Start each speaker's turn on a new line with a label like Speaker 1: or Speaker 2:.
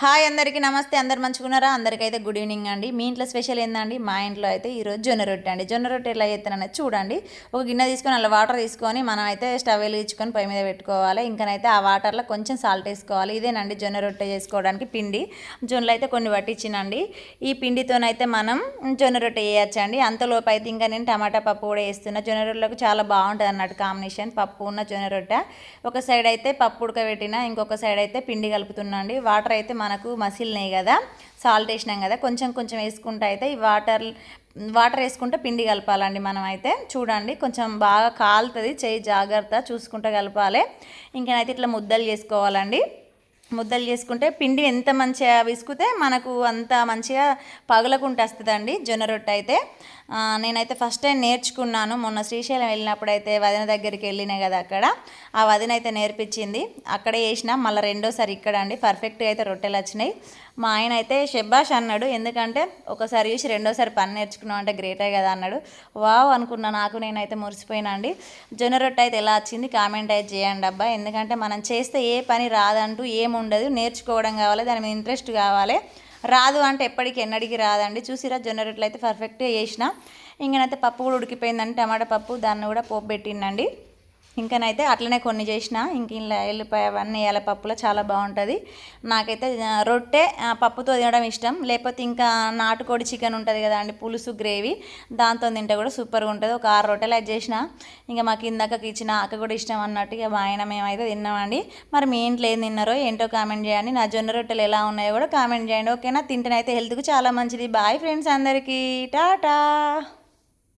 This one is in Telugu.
Speaker 1: హాయ్ అందరికీ నమస్తే. అందరు మంచుకున్నారా? అందరికైతే గుడ్ ఈవినింగ్ అండి. మీ ఇంట్లో స్పెషల్ ఏందండి? మా ఇంట్లో అయితే ఈరోజు జొన్న రొట్టె అండి. జొన్న రొట్టె ఎలా చేస్తాననేది చూడండి. ఒక గిన్నె తీసుకొని అలా వాటర్ తీసుకొని మనం అయితే స్టవ్ వెలిగించుకొని పొయ్యి మీద పెట్టుకోవాలి. ఇంకనైతే ఆ వాటర్లో కొంచెం సాల్ట్ వేసుకోవాలి. ఇదేనండి జొన్న రొట్టె చేసుకోవడానికి పిండి. జొన్నలు అయితే కొన్ని పట్టించినండి. ఈ పిండితోనైతే మనం జొన్న రొట్టె వేయచ్చండి. అంతలోపు అయితే ఇంకా నేను టమాటా పప్పు కూడా వేస్తున్నా. జొన్న రొట్టెలకు చాలా బాగుంటుంది అన్నట్టు కాంబినేషన్. పప్పు ఉన్న జొన్న రొట్టె. ఒక సైడ్ అయితే పప్పు ఉడకబెట్టిన ఇంకొక సైడ్ అయితే పిండి కలుపుతున్నా అండి. వాటర్ అయితే మనకు మసిలినాయి కదా సాల్ట్ వేసినాం కదా కొంచెం కొంచెం వేసుకుంటే అయితే ఈ వాటర్ వాటర్ వేసుకుంటే పిండి కలపాలండి మనం అయితే చూడండి కొంచెం బాగా కాలుతుంది చేయి జాగ్రత్త చూసుకుంటే కలపాలి. ఇంకనైతే ఇట్లా ముద్దలు చేసుకోవాలండి. ముద్దలు చేసుకుంటే పిండి ఎంత మంచిగా విసుకుతే మనకు అంత మంచిగా పగలకుంటే వస్తుందండి జొన్న రొట్టె అయితే. నేనైతే ఫస్ట్ టైం నేర్చుకున్నాను. మొన్న శ్రీశైలం వెళ్ళినప్పుడు అయితే వదిన దగ్గరికి వెళ్ళినా కదా అక్కడ. ఆ వదిన అయితే నేర్పించింది. అక్కడే వేసిన మళ్ళీ రెండోసారి ఇక్కడ అండి. పర్ఫెక్ట్గా అయితే రొట్టెలు వచ్చినాయి. మా ఆయన అయితే షెబ్బాష్ అన్నాడు ఎందుకంటే ఒకసారి చూసి రెండోసారి పని నేర్చుకున్నాం అంటే గ్రేటే కదా అన్నాడు. వావ్ అనుకున్నా నాకు నేనైతే మురిసిపోయినా అండి. జొన్న రొట్టె అయితే ఎలా వచ్చింది? కామెంట్ అయితే చేయండి అబ్బా. ఎందుకంటే మనం చేస్తే ఏ పని రాదంటూ ఉండదు నేర్చుకోవడం కావాలి దాని మీద ఇంట్రెస్ట్ కావాలి. రాదు అంటే ఎప్పటికీ ఎన్నడికి రాదండి. చూసిరా జొన్న రొట్టెలు అయితే పర్ఫెక్ట్గా చేసిన. ఇంకనైతే పప్పు కూడా ఉడికిపోయిందండి టమాటా పప్పు దాన్ని కూడా పోపు పెట్టిండండి. ఇంకనైతే అట్లనే కొన్ని చేసిన. ఇంక ఇలా ఎల్లిపాయ అవన్నీ వేయాలి పప్పులో చాలా బాగుంటుంది. నాకైతే రొట్టె పప్పుతో తినడం ఇష్టం. లేకపోతే ఇంకా నాటుకోడి చికెన్ ఉంటుంది కదా అండి పులుసు గ్రేవీ దాంతో తింటే కూడా సూపర్గా ఉంటుంది. ఒక ఆరు రొట్టెలు అది చేసిన. ఇంకా మాకు ఇందాకకి ఇచ్చిన అక్క కూడా ఇష్టం అన్నట్టు ఇక ఆయన మేమైతే తిన్నామండి. మరి మీ ఇంట్లో ఏం తిన్నారో ఏంటో కామెంట్ చేయండి. నా జొన్న రొట్టెలు ఎలా ఉన్నాయో కూడా కామెంట్ చేయండి. ఓకేనా? తింటేనైతే హెల్త్కు చాలా మంచిది. బాయ్ ఫ్రెండ్స్ అందరికీ. టాటా!